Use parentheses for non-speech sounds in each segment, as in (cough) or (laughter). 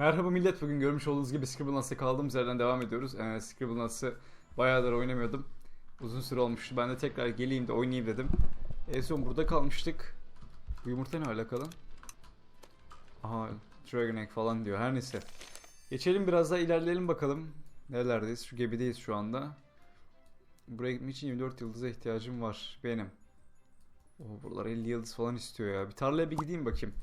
Merhaba millet, bugün görmüş olduğunuz gibi Scribblenauts'a kaldığımız yerden devam ediyoruz. Ee, Scribblenauts'ı bayağıdır oynamıyordum. Uzun süre olmuştu. Ben de tekrar geleyim de oynayayım dedim. En son burada kalmıştık. Bu yumurta ne alakalı? Aha, Dragon Egg falan diyor. Her neyse. Geçelim biraz daha ilerleyelim bakalım. Nerelerdeyiz? Şu gemideyiz şu anda. Buraya gitmek için 24 yıldıza ihtiyacım var. Benim. Oo, buralar 50 yıldız falan istiyor ya. Bir tarlaya bir gideyim bakayım.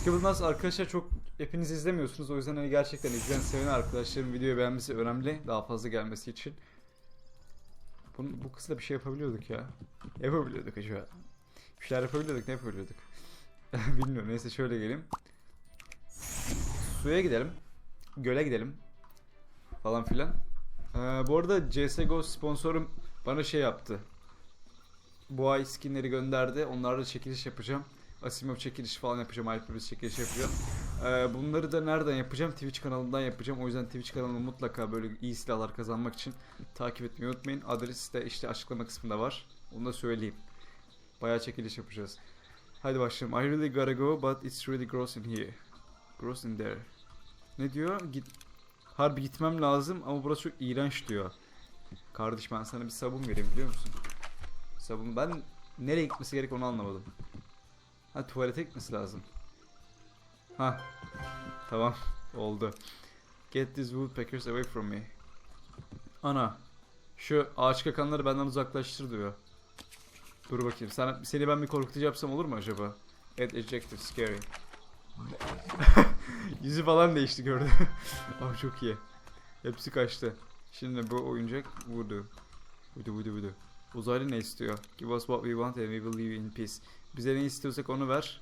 Scribblenauts arkadaşlar çok hepiniz izlemiyorsunuz. O yüzden hani gerçekten izleyen seven arkadaşların videoyu beğenmesi önemli. Daha fazla gelmesi için. Bunun, bu kızla bir şey yapabiliyorduk ya. Yapabiliyorduk acaba? Bir şeyler yapabiliyorduk. Ne yapabiliyorduk? (laughs) Bilmiyorum. Neyse şöyle geleyim. Suya gidelim. Göle gidelim. Falan filan. Ee, bu arada CSGO sponsorum bana şey yaptı. Bu ay skinleri gönderdi. Onlarla çekiliş yapacağım. Asimov çekiliş falan yapacağım. Hyperbase çekiliş yapacağım. Ee, bunları da nereden yapacağım? Twitch kanalından yapacağım. O yüzden Twitch kanalını mutlaka böyle iyi silahlar kazanmak için takip etmeyi unutmayın. Adres de işte açıklama kısmında var. Onu da söyleyeyim. Bayağı çekiliş yapacağız. Hadi başlayalım. I really gotta go but it's really gross in here. Gross in there. Ne diyor? Git Harbi gitmem lazım ama burası çok iğrenç diyor. Kardeş ben sana bir sabun vereyim biliyor musun? Sabun ben nereye gitmesi gerek onu anlamadım. Ha tuvalete gitmesi lazım. Ha. Tamam. Oldu. Get these woodpeckers away from me. Ana. Şu ağaç kakanları benden uzaklaştır diyor. Dur bakayım. Sana, seni ben bir korkutucu yapsam olur mu acaba? Add adjective scary. (laughs) Yüzü falan değişti gördüm. oh (laughs) çok iyi. Hepsi kaçtı. Şimdi bu oyuncak vurdu. Vurdu vurdu vurdu. Uzaylı ne istiyor? Give us what we want and we will leave in peace. Bize ne istiyorsak onu ver.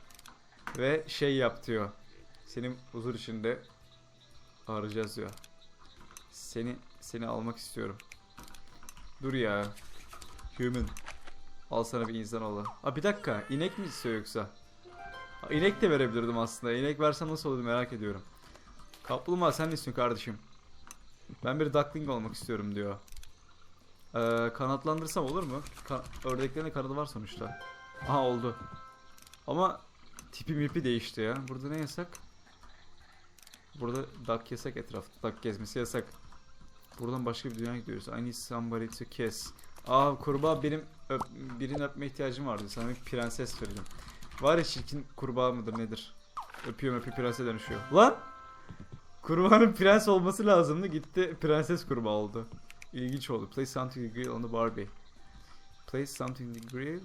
Ve şey yap diyor. Senin huzur içinde arayacağız diyor. Seni seni almak istiyorum. Dur ya. Human. Al sana bir insan ola. Aa bir dakika. İnek mi istiyor yoksa? Aa, İnek de verebilirdim aslında. İnek versem nasıl olurdu merak ediyorum. Kaplumbağa sen ne kardeşim? Ben bir duckling olmak istiyorum diyor. Ee, kanatlandırsam olur mu? Kan ördeklerin de kanadı var sonuçta. Aha oldu. Ama tipi mipi değişti ya. Burada ne yasak? Burada duck yasak etrafta. Duck gezmesi yasak. Buradan başka bir dünyaya gidiyoruz. I need somebody to kiss. Aa kurbağa benim öp, birini öpme ihtiyacım vardı. Sana bir prenses vereceğim. Var ya çirkin kurbağa mıdır nedir? Öpüyor öpüyor prense dönüşüyor. Lan! Kurbağanın prens olması lazımdı. Gitti prenses kurbağa oldu. İlginç oldu. Place something to grill on the Barbie. Place something to grill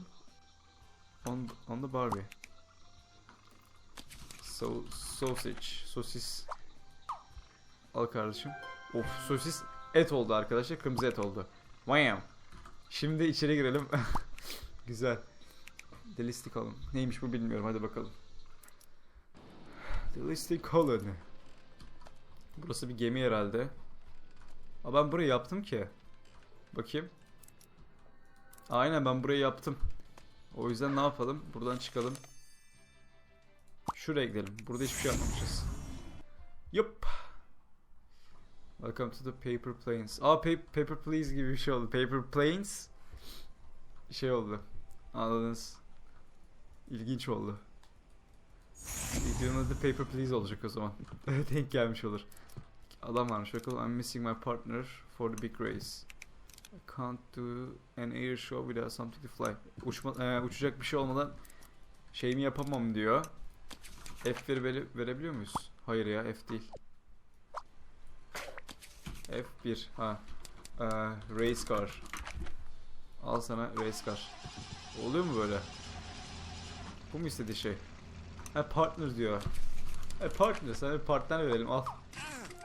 on, on the Barbie. So, sausage. Sosis. Al kardeşim. Of sosis et oldu arkadaşlar. Kırmızı et oldu. Wham. Şimdi içeri girelim. (laughs) Güzel. Delistic Column. Neymiş bu bilmiyorum. Hadi bakalım. Delistic Column. Burası bir gemi herhalde. Aa ben burayı yaptım ki. Bakayım. Aynen ben burayı yaptım. O yüzden ne yapalım? Buradan çıkalım. Şuraya gidelim. Burada hiçbir şey yapmamışız. Yup. Welcome to the Paper Planes. Aa pa- Paper Please gibi bir şey oldu. Paper Planes şey oldu. Anladınız. İlginç oldu. Videonun adı Paper Please olacak o zaman. (laughs) Denk gelmiş olur. Adam varmış bakalım. I'm missing my partner for the big race. Can't do an air show without something to fly. Uçma, e, uçacak bir şey olmadan şeyimi yapamam diyor. F vere, verebiliyor muyuz? Hayır ya F değil. F1 ha. Ee, race car. Al sana race car. Oluyor mu böyle? Bu mu istediği şey? Ha partner diyor. E partner sana bir partner verelim al.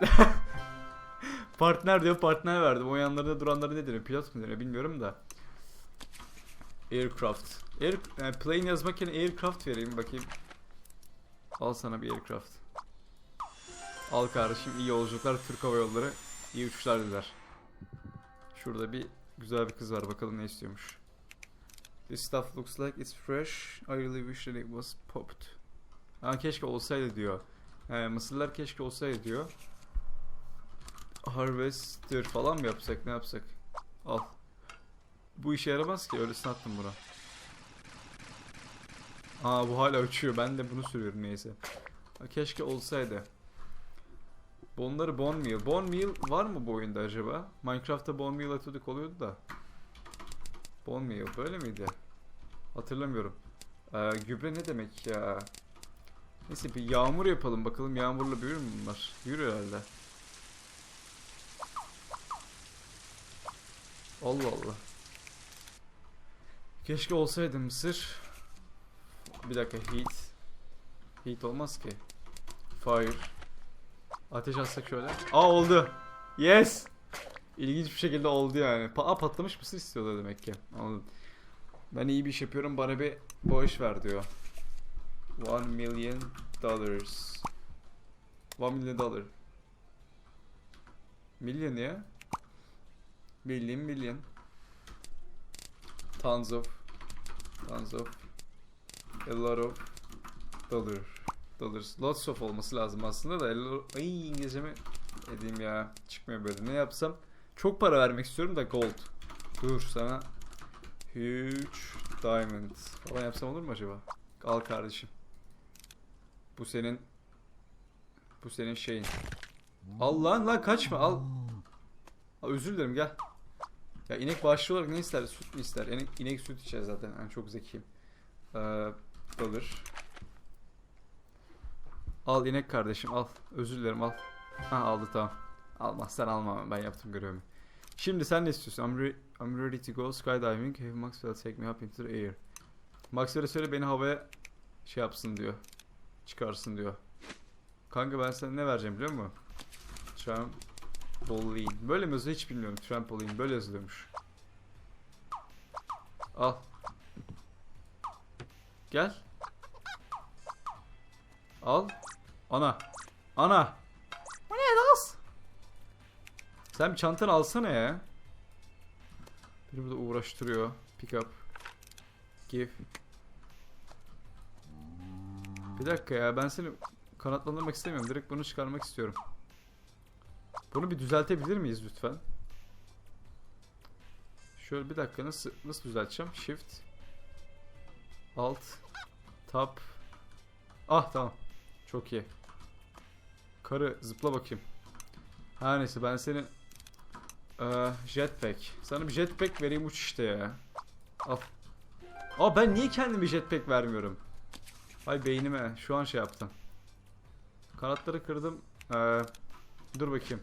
(laughs) partner diyor partner verdim. O yanlarında duranları ne deniyor? Pilot mu deniyor bilmiyorum da. Aircraft. Air, yani plane yazmak yerine aircraft vereyim bakayım. Al sana bir aircraft. Al kardeşim iyi yolculuklar Türk Hava Yolları. İyi uçuşlar diler. Şurada bir güzel bir kız var bakalım ne istiyormuş. This stuff looks like it's fresh. I really wish that it was popped. Ha keşke olsaydı diyor. He, mısırlar keşke olsaydı diyor. Harvester falan mı yapsak ne yapsak? Al. Bu işe yaramaz ki öylesine attım buna. Aa bu hala uçuyor ben de bunu sürüyorum neyse. Ha, keşke olsaydı. Bonları bone meal. Bone meal var mı bu oyunda acaba? Minecraft'ta bone meal atıyorduk oluyordu da. Bone meal böyle miydi? Hatırlamıyorum. Ee, gübre ne demek ya? Neyse bir yağmur yapalım bakalım yağmurla büyür mü bunlar? Büyür herhalde. Allah Allah. Keşke olsaydı mısır. Bir dakika heat. Heat olmaz ki. Fire. Ateş atsak şöyle. Aa oldu. Yes. İlginç bir şekilde oldu yani. Pa patlamış mısır istiyorlar demek ki. Anladım. Ben iyi bir iş yapıyorum bana bir bağış ver diyor. 1 million dollars. 1 million dollar. Million ya. Million million. Tons of. Tons of. A lot of. Dollar. Dollars. Lots of olması lazım aslında da. Ay İngilizcemi edeyim ya. Çıkmıyor böyle. Ne yapsam? Çok para vermek istiyorum da gold. Dur sana. Huge diamond falan yapsam olur mu acaba? Al kardeşim. Bu senin bu senin şeyin. Al lan lan kaçma al. Aa, özür dilerim gel. Ya inek bağışçı olarak ne ister? Süt mü ister? İnek, inek süt içer zaten. Yani çok zekiyim. Ee, alır. Al inek kardeşim al. Özür dilerim al. Ha aldı tamam. Almaz sen alma ben yaptım görevimi. Şimdi sen ne istiyorsun? I'm, re- I'm ready to go skydiving. Have Maxwell take me up into the air. Maxwell'e söyle beni havaya şey yapsın diyor. Çıkarsın diyor. Kanka ben sana ne vereceğim biliyor musun? Trampoline. Böyle mi yazıyor hiç bilmiyorum. Trampoline böyle yazılıyormuş. Al. Gel. Al. Ana. Ana. Bu ne lan? Sen bir çantanı alsana ya. Beni burada uğraştırıyor. Pick up. Give. Bir dakika ya ben seni kanatlandırmak istemiyorum. Direkt bunu çıkarmak istiyorum. Bunu bir düzeltebilir miyiz lütfen? Şöyle bir dakika nasıl nasıl düzelteceğim? Shift Alt Tab Ah tamam. Çok iyi. Karı zıpla bakayım. Her neyse ben senin Eee, jetpack. Sana bir jetpack vereyim uç işte ya. Al. Aa ben niye kendime jetpack vermiyorum? Ay beynime şu an şey yaptım. Kanatları kırdım. Ee, dur bakayım.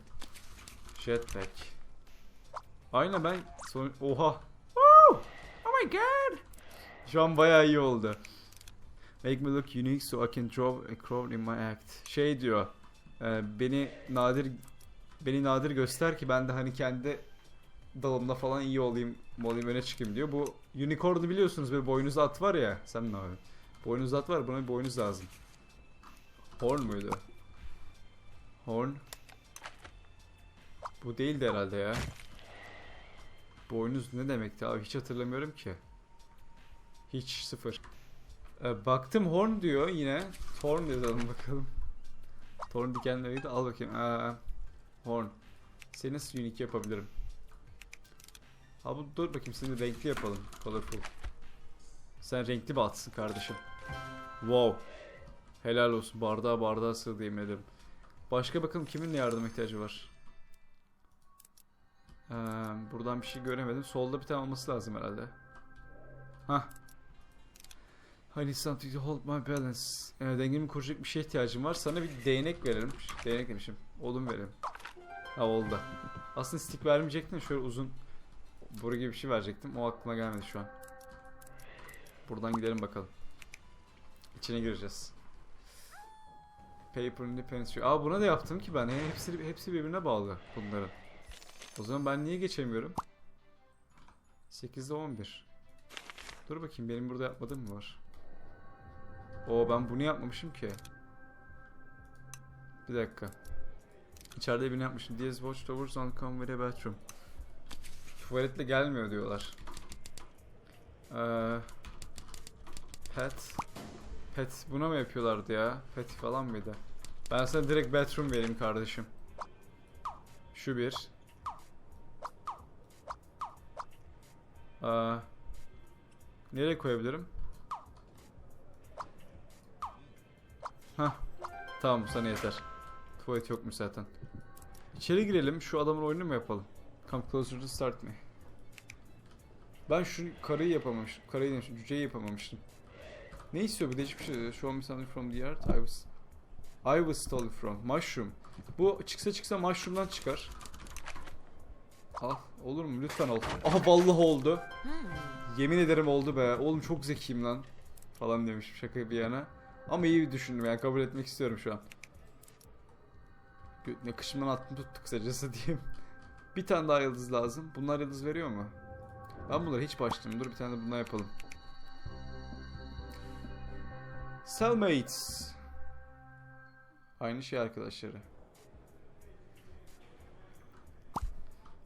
Jetpack. Aynen ben son oha. Woo! Oh my god. Şu an bayağı iyi oldu. Make me look unique so I can draw a crown in my act. Şey diyor. e, beni nadir beni nadir göster ki ben de hani kendi dalımda falan iyi olayım, olayım öne çıkayım diyor. Bu unicorn'u biliyorsunuz böyle boynuzlu at var ya. Sen ne abi? Boynuzlu at var buna bir boynuz lazım. Horn muydu? Horn. Bu değildi herhalde ya. Boynuz ne demekti abi hiç hatırlamıyorum ki. Hiç sıfır. Ee, baktım horn diyor yine. Horn yazalım bakalım. Horn dikenleriydi al bakayım. Aa, horn. Seni nasıl unique yapabilirim? Ha bu dur bakayım seni renkli yapalım. Colorful. Sen renkli bir atsın kardeşim. Wow. Helal olsun. Bardağa bardağa sığdı yemin ederim. Başka bakalım kimin ne yardıma ihtiyacı var? Ee, buradan bir şey göremedim. Solda bir tane olması lazım herhalde. Hah. I need something to hold my balance. Ee, dengemi koruyacak bir şeye ihtiyacım var. Sana bir değnek verelim. Değnek demişim. Odun verelim. Ha oldu. Aslında stick vermeyecektim. Şöyle uzun boru gibi bir şey verecektim. O aklıma gelmedi şu an. Buradan gidelim bakalım. İçine gireceğiz. Paper Independence. Aa buna da yaptım ki ben. He, hepsi hepsi birbirine bağlı bunların. O zaman ben niye geçemiyorum? 8'de 11. Dur bakayım benim burada yapmadığım mı var? Oo ben bunu yapmamışım ki. Bir dakika. İçeride birini yapmışım. These watchtowers don't come with a bathroom. Tuvaletle gelmiyor diyorlar. Ee, pet. Pet buna mı yapıyorlardı ya? Pet falan mıydı? Ben sana direkt bathroom vereyim kardeşim. Şu bir. Aa, nereye koyabilirim? Hah. Tamam sana yeter. Tuvalet yokmuş zaten. İçeri girelim. Şu adamın oyununu mu yapalım? Come closer to start me. Ben şu karıyı yapamamıştım. Karıyı demiştim. Cüceyi yapamamıştım. Ne istiyor bu değişik bir şey. Show me something from the earth. I was... I was stolen from. Mushroom. Bu çıksa çıksa mushroom'dan çıkar. Al. Olur mu? Lütfen ol. Aha vallahi oldu. Yemin ederim oldu be. Oğlum çok zekiyim lan. Falan demişim şaka bir yana. Ama iyi düşündüm yani kabul etmek istiyorum şu an. Ne kışımdan attım tuttu kısacası (laughs) diyeyim. Bir tane daha yıldız lazım. Bunlar yıldız veriyor mu? Ben bunları hiç başladım. Dur bir tane de bundan yapalım. Cellmates. Aynı şey arkadaşları.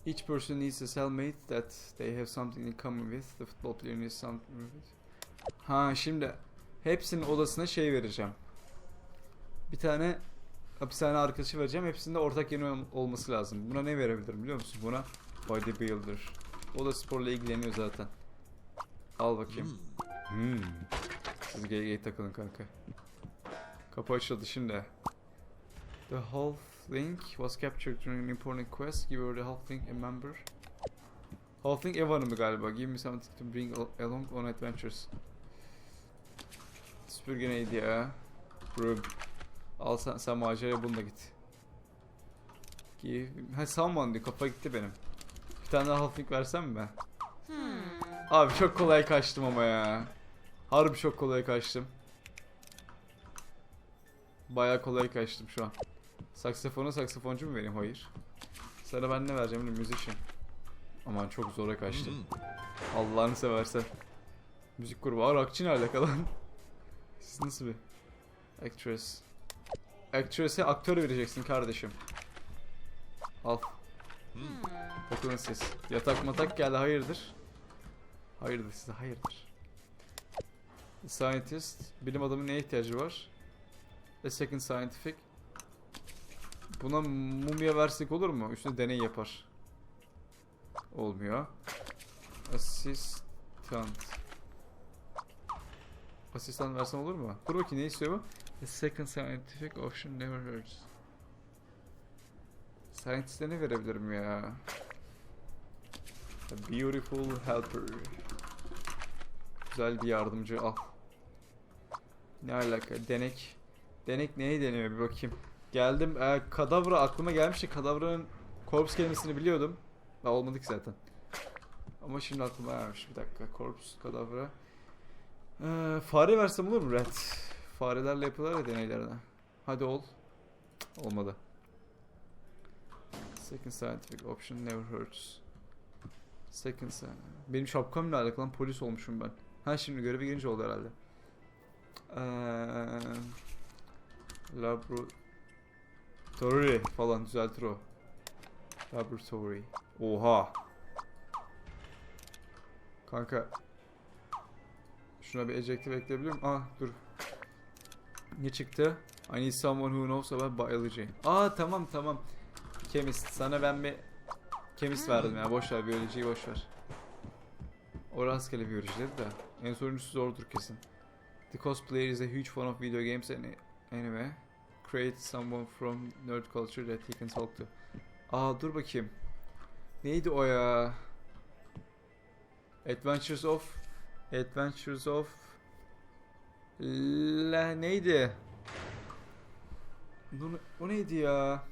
Each person needs a cellmate that they have something in common with. The football player needs something with. Ha şimdi hepsinin odasına şey vereceğim. Bir tane hapishane arkadaşı vereceğim. Hepsinde ortak ol- olması lazım. Buna ne verebilirim biliyor musun? Buna bodybuilder. O da sporla ilgileniyor zaten. Al bakayım. Hmm. Siz GG takılın kanka. Kapı açıldı şimdi. The Halfling was captured during an important quest. Give the Halfling a member. Halfling ev hanımı galiba. Give me something to bring al- along on adventures. Süpürge neydi ya? Rub. Al sen, sen maceraya bununla git. Give... Ha someone diyor. Kafa gitti benim. Bir tane daha Halfling versem mi? Abi çok kolay kaçtım ama ya. Harbi çok kolay kaçtım. Baya kolay kaçtım şu an. Saksafonu saksafoncu mu vereyim? Hayır. Sana ben ne vereceğim? Musician. Aman çok zora kaçtım. Allah'ını seversen. Müzik grubu. Aa rockçı ne alaka lan? Siz nasıl bir? Actress. Actress'e aktör vereceksin kardeşim. Al. Takılın siz. Yatak matak geldi hayırdır? Hayırdır size hayırdır. Scientist. Bilim adamı neye ihtiyacı var? A second scientific. Buna mumya versek olur mu? Üstüne deney yapar. Olmuyor. Assistant. Asistan versem olur mu? Dur bakayım ne istiyor bu? A second scientific option never hurts. Scientist'e ne verebilirim ya? A beautiful helper. Güzel bir yardımcı al. Ne alaka? Denek. Denek neye deniyor bir bakayım. Geldim. Ee, kadavra aklıma gelmişti. Kadavranın korpus kelimesini biliyordum. Ha, olmadık zaten. Ama şimdi aklıma gelmiş. Bir dakika. Korpus, kadavra. Ee, fare versem olur mu? Red. Farelerle yapıyorlar ya deneylerine. Hadi ol. Olmadı. Second scientific option never hurts. Second scientific. Benim şapkamla alakalı lan polis olmuşum ben. Ha şimdi göreve girince oldu herhalde. Eee Laboratory falan düzeltir o. Laboratory. Oha. Kanka. Şuna bir ejective ekleyebiliyor muyum? Ah dur. Ne çıktı? I need someone who knows about biology. Aa tamam tamam. Chemist. Sana ben bir chemist verdim ya. Boş ver biyolojiyi boş ver. O rastgele biyoloji dedi de. En sonuncusu zordur kesin. The cosplayer is a huge fan of video games and anyway. Create someone from nerd culture that he can talk to. Aa dur bakayım. Neydi o ya? Adventures of Adventures of La neydi? Bu, o neydi ya?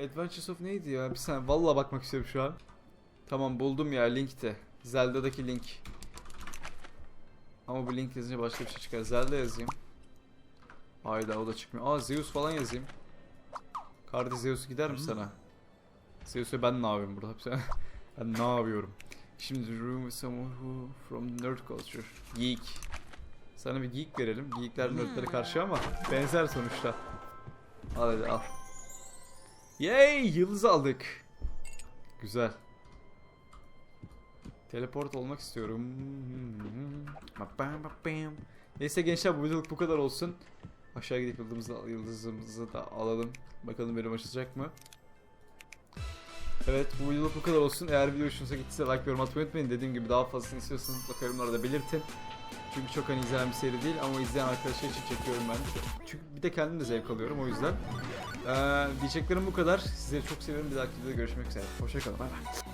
Adventures of neydi ya? Bir saniye vallahi bakmak istiyorum şu an. Tamam buldum ya linkti. Zelda'daki link. Ama bu link yazınca başka bir şey çıkar. Zelda yazayım. Hayda o da çıkmıyor. Aa Zeus falan yazayım. Kardi Zeus gider mi sana? Zeus'a ben ne yapıyorum burada? (laughs) Ben ne yapıyorum? Şimdi room with someone who from nerd culture. Geek. Sana bir geek verelim. Geekler nerdlere karşı ama benzer sonuçta. Al hadi al. Yay! Yıldız aldık. Güzel. Teleport olmak istiyorum. Neyse gençler bu videoluk bu kadar olsun. Aşağı gidip yıldızımızı, da alalım. Bakalım bölüm açılacak mı? Evet bu videoluk bu kadar olsun. Eğer video hoşunuza gittiyse like yorum atmayı unutmayın. Dediğim gibi daha fazlasını istiyorsanız mutlaka yorumlarda belirtin. Çünkü çok hani izlenen bir seri değil ama izleyen arkadaşlar için çekiyorum ben. Çünkü bir de kendim de zevk alıyorum o yüzden. Ee, diyeceklerim bu kadar. Sizleri çok seviyorum. Bir dahaki videoda görüşmek üzere. Hoşçakalın. Bay bay.